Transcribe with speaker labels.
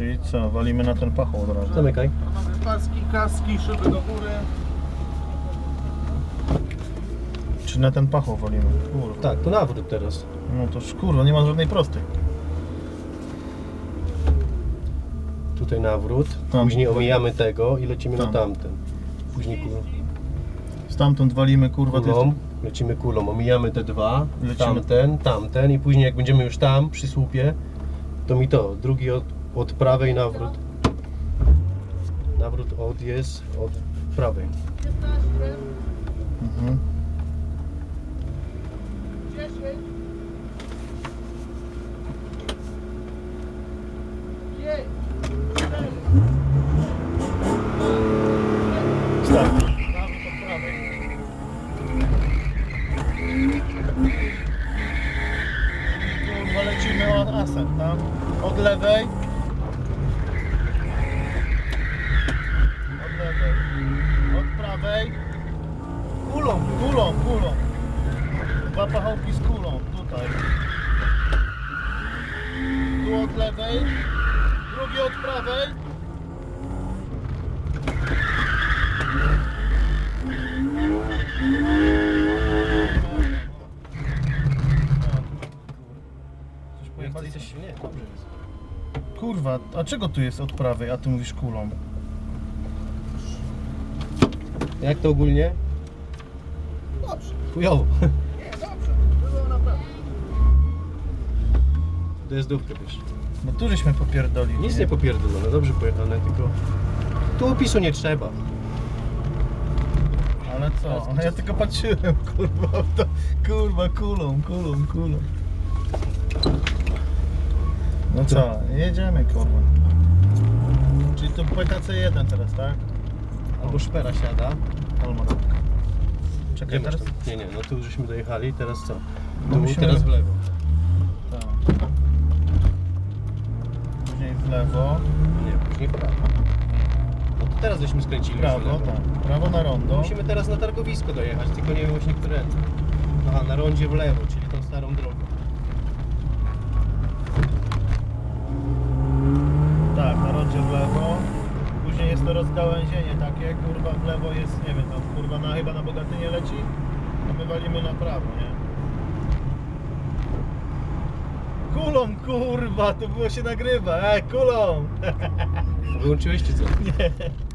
Speaker 1: i co? Walimy na ten pachoł od razu.
Speaker 2: Zamykaj.
Speaker 3: Panowie, paski, kaski, szyby do góry.
Speaker 1: Czy na ten pachoł walimy? Kurwa.
Speaker 2: Tak, to nawrót teraz.
Speaker 1: No to już, kurwa, nie ma żadnej prostej.
Speaker 2: Tutaj nawrót.
Speaker 1: Tam.
Speaker 2: Później omijamy tego i lecimy
Speaker 1: Tam.
Speaker 2: na tamten. Później kulą.
Speaker 1: Stamtąd walimy, kurwa, to jest...
Speaker 2: kulą. Lecimy kulą. Omijamy te dwa.
Speaker 1: Lecimy.
Speaker 2: Tamten, tamten. I później jak będziemy już tam, przy słupie, to mi to. Drugi od, od prawej nawrót. Nawrót od jest od prawej.
Speaker 1: Mhm. Start. Kurwa, lecimy od asem, tam? Od lewej. Od lewej. Od prawej. Kulą, kulą, kulą. Dwa pachołki z kulą, tutaj. Tu od lewej. Drugi od prawej. Coś pojechali?
Speaker 2: Coś, nie, dobrze jest.
Speaker 1: Kurwa, a czego tu jest od prawej, a ty mówisz kulą?
Speaker 2: Jak to ogólnie? Chujowo.
Speaker 3: nie, dobrze. Było naprawdę.
Speaker 2: To jest dówkę wiesz.
Speaker 1: Bo tu żeśmy popierdolili.
Speaker 2: Nic nie popierdolone, dobrze pojechane, tylko tu opisu nie trzeba.
Speaker 1: Ale co? Ale ja tylko patrzyłem, kurwa, w to, kurwa, kulą, kulą, kulą. No co, jedziemy, kurwa. Czyli to PKC 1 teraz, tak?
Speaker 2: Albo szpera siada. Nie,
Speaker 1: Czekaj,
Speaker 2: masz
Speaker 1: teraz?
Speaker 2: tam. nie, nie, no tu żeśmy dojechali, teraz co?
Speaker 1: No
Speaker 2: Tu,
Speaker 1: musimy-
Speaker 2: teraz w lewo.
Speaker 1: Tak. Później w lewo,
Speaker 2: Nie, później w prawo. No to teraz żeśmy skręcili w
Speaker 1: prawo,
Speaker 2: lewo.
Speaker 1: tak. Prawo na rondo.
Speaker 2: Musimy teraz na targowisko dojechać, tylko nie wiem właśnie które. Aha, na rondzie w lewo, czyli tą starą drogą.
Speaker 1: Tak, na rondzie w lewo. Później jest to rozgałęzienie takie, kurwa w lewo jest, nie wiem, tam kurwa na, chyba na Bogatynię leci, a my walimy na prawo, nie? Kulą, kurwa, to było się nagrywa, e, kulą!
Speaker 2: Wyłączyłeś czy co?
Speaker 1: Nie.